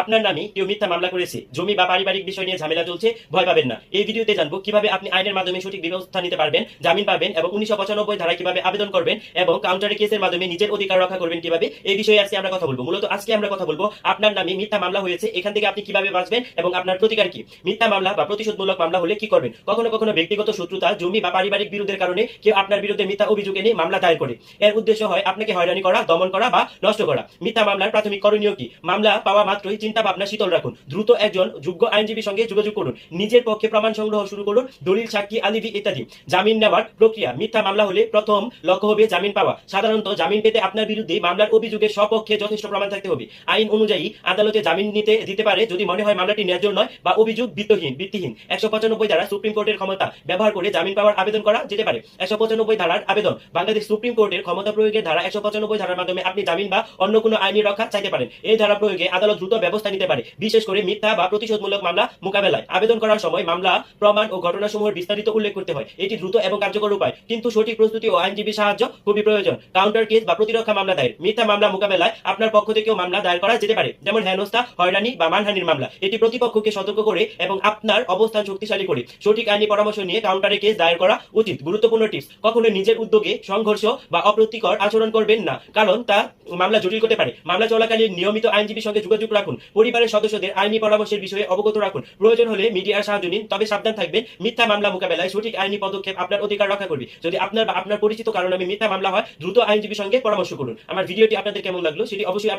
আপনার নামে কেউ মিথ্যা মামলা করেছে, জমি বা পারিবারিক বিষয় নিয়ে ঝামেলা চলছে, ভয় পাবেন না। এই ভিডিওতে জানব কীভাবে আপনি আইনের মাধ্যমে সঠিক ব্যবস্থা নিতে পারবেন, জামিন পাবেন এবং উনিশশো পঁচানব্বই ধারায় কীভাবে আবেদন করবেন এবং কাউন্টারে কেসের মাধ্যমে নিজের অধিকার রক্ষা করবেন কীভাবে, এই বিষয়ে আজকে আমরা কথা বলব। মূলত আজকে আমরা কথা বলব আপনার নামে মিথ্যা মামলা হয়েছে, এখান থেকে আপনি কীভাবে বাঁচবেন এবং আপনার প্রতিকার কি? মিথ্যা মামলা বা প্রতিশোধমূলক মামলা হলে কি করবেন? কখনো কখনো ব্যক্তিগত শত্রুতা, জমি বা পারিবারিক বিরোধের কারণে কেউ আপনার বিরুদ্ধে মিথ্যা অভিযোগ এনে মামলা দায়ের করে। এর উদ্দেশ্য হয় আপনাকে হয়রানি করা, দমন করা বা নষ্ট করা। মিথ্যা মামলার প্রাথমিক করণীয় কি? মামলা পাওয়া মাত্রই চিন্তা ভাবনা শীতল রাখুন। দ্রুত একজন যোগ্য আইনজীবীর সঙ্গে যোগাযোগ করুন। নিজের পক্ষে প্রমাণ সংগ্রহ শুরু করুন। দলিল, সাক্ষী আলিভি ইত্যাদি। জামিন নেওয়ার প্রক্রিয়া। মিথ্যা মামলা হলে প্রথম লক্ষ্য হবে জামিন পাওয়া। সাধারণত জামিন পেতে আপনার বিরুদ্ধে মামলার অভিযোগের সপক্ষে যথেষ্ট প্রমাণ থাকতে হবে। আইন অনুযায়ী আদালতে জামিন নিতে দিতে পারে যদি মনে হয় মামলাটি ন্যায্য নয় বা অভিযোগ ভিত্তিহীন ভিত্তিহীন। একশো পঁচানব্বই ধারা সুপ্রিম কোর্টের ক্ষমতা ব্যবহার করে জামিন পাওয়ার আবেদন করা যেতে পারে। একশো পঁচানব্বই ধারার আবেদন। বাংলাদেশ সুপ্রিম কোর্টের ক্ষমতা প্রয়োগের ধারা একশো পঁচানব্বই ধারার মাধ্যমে আপনি জামিন বা অন্য কোনো আইনি রক্ষা চাইতে পারেন। এই ধারা প্রয়োগে আদালত দ্রুত ব্যবস্থা নিতে পারে। বিশেষ করে মিথ্যা বা প্রতিশোধমূলক মামলা মোকাবেলায়। আবেদন করার সময় মামলা, প্রমাণ ও ঘটনাসমূহের বিস্তারিত উল্লেখ করতে হয়। এটি দ্রুত এবং কার্যকর উপায়। কিন্তু সঠিক প্রস্তুতি ও আইনজীবী সাহায্য খুবই প্রয়োজন। কাউন্টার কেস বা প্রতিরক্ষা মামলা দায়ের। মিথ্যা মামলা মোকাবেলায় আপনার পক্ষ থেকেও মামলা দায়ের করা যেতে পারে। যেমন হেনস্থা, হয়রানি বা মানহানির মামলা। এটি প্রতিপক্ষকে সতর্ক করে এবং আপনার অবস্থান শক্তিশালী করে। সঠিক আইনি পরামর্শ নিয়ে কাউন্টারে কেস দায়ের করা উচিত। গুরুত্বপূর্ণ টিপস। কখনো নিজের উদ্যোগে সংঘর্ষ বা অপ্রতিকর আচরণ করবেন না। কারণ তা মামলা জটিল করতে পারে। মামলা চলাকালীন নিয়মিত আইনজীবীর সঙ্গে যোগাযোগ রাখুন। পরিবারের সদস্যদের আইনি পরামর্শের বিষয়ে অবগত রাখুন। প্রয়োজন হলে মিডিয়ার সাহায্য নিন, তবে সাবধান থাকবেন। মিথ্যা মামলা মোকাবেলায় সঠিক আইনি পদক্ষেপ আপনার অধিকার রক্ষা করবে। যদি আপনার বা আপনার পরিচিত কারণে মিথ্যা মামলা হয়, দ্রুত আইনজীবীর সঙ্গে পরামর্শ করুন। আমার ভিডিওটি আপনাদের কেমন লাগল, সেটি অবশ্যই